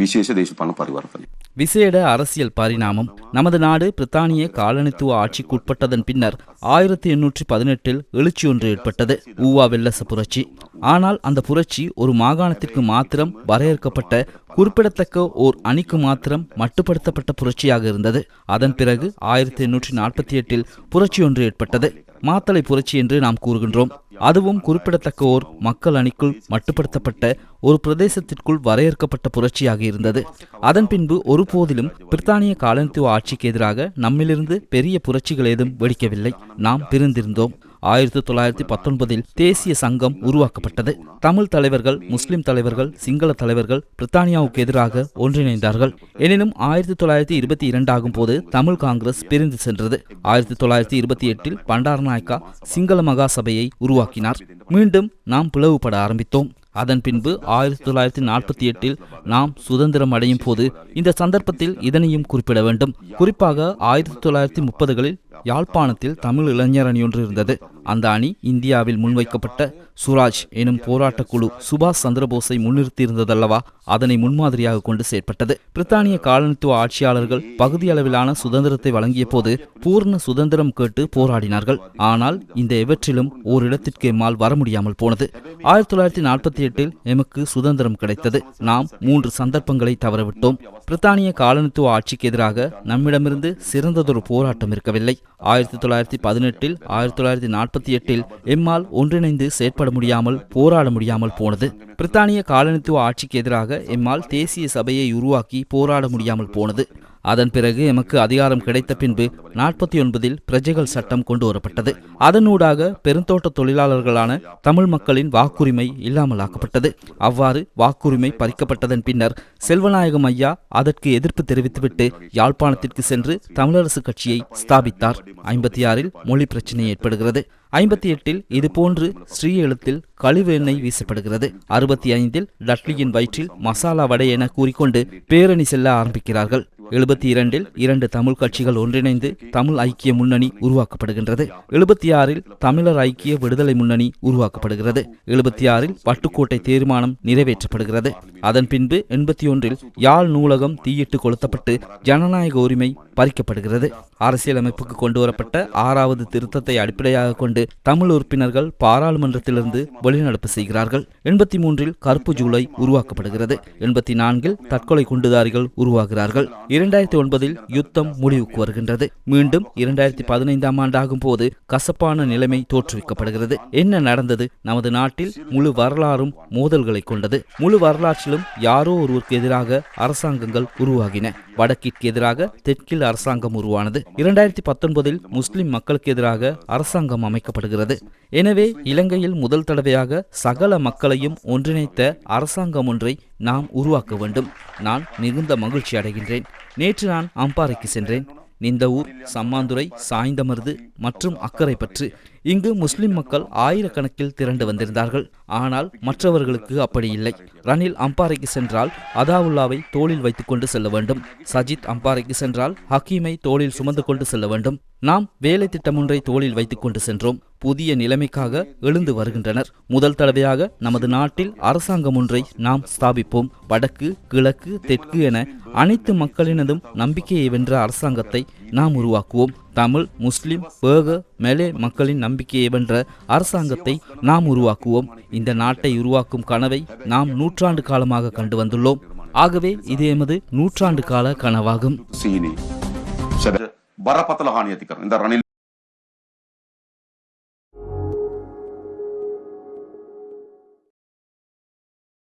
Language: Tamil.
ವಿಶೇಷ ದೇಶಪಾಲನ ಪರಿವಾರದಲ್ಲಿ விசேட அரசியல் பரிணாமம் நமது நாடு பிரித்தானிய காலனித்துவ ஆட்சிக்கு உட்பட்டதன் பின்னர் ஆயிரத்தி எண்ணூற்றி பதினெட்டில் எழுச்சி ஒன்று ஏற்பட்டது ஊவா வெள்ளச புரட்சி. ஆனால் அந்த புரட்சி ஒரு மாகாணத்திற்கு மாத்திரம் வரையறுக்கப்பட்ட குறிப்பிடத்தக்க ஓர் அணிக்கு மாத்திரம் மட்டுப்படுத்தப்பட்ட புரட்சியாக இருந்தது. அதன் பிறகு ஆயிரத்தி எண்ணூற்றி நாற்பத்தி எட்டில் புரட்சி ஒன்று ஏற்பட்டது. மாத்தளை புரட்சி என்று நாம் கூறுகின்றோம். அதுவும் குறிப்பிடத்தக்க ஓர் மக்கள் அணிக்குள் மட்டுப்படுத்தப்பட்ட ஒரு பிரதேசத்திற்குள் வரையறுக்கப்பட்ட புரட்சியாக இருந்தது. அதன் பின்பு ஒருபோதிலும் பிரித்தானிய காலனித்துவ ஆட்சிக்கு எதிராக நம்மிலிருந்து பெரிய புரட்சிகள் ஏதும் வெடிக்கவில்லை. நாம் பிரிந்திருந்தோம். ஆயிரத்தி தொள்ளாயிரத்தி பத்தொன்பதில் தேசிய சங்கம் உருவாக்கப்பட்டது. தமிழ் தலைவர்கள் முஸ்லிம் தலைவர்கள் சிங்கள தலைவர்கள் பிரித்தானியாவுக்கு எதிராக ஒன்றிணைந்தார்கள். எனினும் ஆயிரத்தி தொள்ளாயிரத்தி இருபத்தி இரண்டாகும் போது தமிழ் காங்கிரஸ் பிரிந்து சென்றது. ஆயிரத்தி தொள்ளாயிரத்தி இருபத்தி எட்டில் பண்டாரநாயக்கா சிங்கள மகா சபையை உருவாக்கினார். மீண்டும் நாம் பிளவுபட ஆரம்பித்தோம். அதன் பின்பு ஆயிரத்தி தொள்ளாயிரத்தி நாற்பத்தி எட்டில் நாம் சுதந்திரம் அடையும் போது இந்த சந்தர்ப்பத்தில் இதனையும் குறிப்பிட வேண்டும். குறிப்பாக ஆயிரத்தி தொள்ளாயிரத்தி முப்பதுகளில் யாழ்ப்பாணத்தில் தமிழ் இளைஞர் அணி ஒன்று இருந்தது. அந்த அணி இந்தியாவில் முன்வைக்கப்பட்ட சுராஜ் எனும் போராட்டக் குழு சுபாஷ் சந்திரபோஸை முன்னிறுத்தியிருந்ததல்லவா? அதனை முன்மாதிரியாக கொண்டு செயற்பட்டது. பிரித்தானிய காலனித்துவ ஆட்சியாளர்கள் பகுதியளவிலான சுதந்திரத்தை வழங்கிய போது பூர்ண சுதந்திரம் கேட்டு போராடினார்கள். ஆனால் இந்த எவற்றிலும் ஓரிடத்திற்கு எம்மால் வர முடியாமல் போனது. ஆயிரத்தி தொள்ளாயிரத்தி நாற்பத்தி எட்டில் எமக்கு சுதந்திரம் கிடைத்தது. நாம் மூன்று சந்தர்ப்பங்களை தவறவிட்டோம். பிரித்தானிய காலனித்துவ ஆட்சிக்கு எதிராக நம்மிடமிருந்து சிறந்ததொரு போராட்டம் இருக்கவில்லை. ஆயிரத்தி தொள்ளாயிரத்தி பதினெட்டில் ஆயிரத்தி தொள்ளாயிரத்தி நாற்பத்தி எட்டில் எம்மால் ஒன்றிணைந்து செயற்பட முடியாமல் போராட முடியாமல் போனது. பிரித்தானிய காலனித்துவ ஆட்சிக்கு எதிராக எம்மால் தேசிய சபையை உருவாக்கி போராட முடியாமல் போனது. அதன் பிறகு எமக்கு அதிகாரம் கிடைத்த பின்பு நாற்பத்தி ஒன்பதில் பிரஜைகள் சட்டம் கொண்டு வரப்பட்டது. அதனூடாக பெருந்தோட்ட தொழிலாளர்களான தமிழ் மக்களின் வாக்குரிமை இல்லாமலாக்கப்பட்டது. அவ்வாறு வாக்குரிமை பறிக்கப்பட்டதன் பின்னர் செல்வநாயகம் ஐயா அதற்கு எதிர்ப்பு தெரிவித்துவிட்டு யாழ்ப்பாணத்திற்கு சென்று தமிழரசு கட்சியை ஸ்தாபித்தார். ஐம்பத்தி ஆறில் மொழி பிரச்சினை ஏற்படுகிறது. ஐம்பத்தி எட்டில் இதுபோன்று ஸ்ரீ எழுத்தில் கழிவு எண்ணெய் வீசப்படுகிறது. அறுபத்தி ஐந்தில் டட்லியின் வயிற்றில் மசாலா வடை என கூறிக்கொண்டு பேரணி செல்ல ஆரம்பிக்கிறார்கள். எழுபத்தி இரண்டில் இரண்டு தமிழ் கட்சிகள் ஒன்றிணைந்து தமிழ் ஐக்கிய முன்னணி உருவாக்கப்படுகின்றது. எழுபத்தி ஆறில் தமிழர் ஐக்கிய விடுதலை முன்னணி உருவாக்கப்படுகிறது. எழுபத்தி ஆறில் வட்டுக்கோட்டை தீர்மானம் நிறைவேற்றப்படுகிறது. அதன் பின்பு எண்பத்தி ஒன்றில் யாழ் நூலகம் தீயிட்டு கொளுத்தப்பட்டு ஜனநாயக உரிமை பறிக்கப்படுகிறது. அரசியலமைப்புக்கு கொண்டு வரப்பட்ட ஆறாவது திருத்தத்தை அடிப்படையாக கொண்டு தமிழ் உறுப்பினர்கள் பாராளுமன்றத்திலிருந்து வெளிநடப்பு செய்கிறார்கள். எண்பத்தி மூன்றில் கருப்பு ஜூலை உருவாக்கப்படுகிறது. எண்பத்தி நான்கில் தற்கொலை குண்டுதாரிகள் உருவாகிறார்கள். இரண்டாயிரத்தி ஒன்பதில் யுத்தம் முடிவுக்கு வருகின்றது. மீண்டும் இரண்டாயிரத்தி பதினைந்தாம் ஆண்டாகும் போது கசப்பான நிலைமை தோற்றுவிக்கப்படுகிறது. என்ன நடந்தது? நமது நாட்டில் முழு வரலாறும் மோதல்களை கொண்டது. முழு வரலாற்றிலும் யாரோ ஒருவருக்கு எதிராக அரசாங்கங்கள் உருவாகின. வடக்கிற்கு எதிராக தெற்கில் அரசாங்கம் உருவானது. இரண்டாயிரத்தி பத்தொன்பதில் முஸ்லிம் மக்களுக்கு எதிராக அரசாங்கம் அமைக்கப்படுகிறது. எனவே இலங்கையில் முதல் தடவையாக சகல மக்களையும் ஒன்றிணைத்த அரசாங்கம் ஒன்றை நாம் உருவாக்க வேண்டும். நான் மிகுந்த மகிழ்ச்சி அடைகின்றேன். நேற்று நான் அம்பாறைக்கு சென்றேன். நிந்தவூர் சம்மாந்துறை சாய்ந்தமருது மற்றும் அக்கறை பற்று இங்கு முஸ்லிம் மக்கள் ஆயிரக்கணக்கில் திரண்டு வந்திருந்தார்கள். ஆனால் மற்றவர்களுக்கு அப்படி இல்லை. ரணில் அம்பாறைக்கு சென்றால் அதாவுல்லாவை தோளில் வைத்துக்கொண்டு செல்ல வேண்டும். சஜித் அம்பாறைக்கு சென்றால் ஹக்கீமை தோளில் சுமந்து கொண்டு செல்ல வேண்டும். நாம் வேலை திட்டம் ஒன்றை தோளில் வைத்துக்கொண்டு சென்றோம். புதிய நிலைமைக்காக எழுந்து வருகின்றனர். முதல் தடவையாக நமது நாட்டில் அரசாங்கம் ஒன்றை நாம் ஸ்தாபிப்போம். வடக்கு கிழக்கு தெற்கு என அனைத்து மக்களினதும் நம்பிக்கையை வென்ற அரசாங்கத்தை நாம் உருவாக்குவோம் தமிழ் முஸ்லிம் பேக மெலே மக்களின் நம்பிக்கையை வென்ற அரசாங்கத்தை நாம் உருவாக்குவோம். இந்த நாட்டை உருவாக்கும் கனவை நாம் நூற்றாண்டு காலமாக கண்டு வந்துள்ளோம். ஆகவே இது எமது நூற்றாண்டு கால கனவாகும்.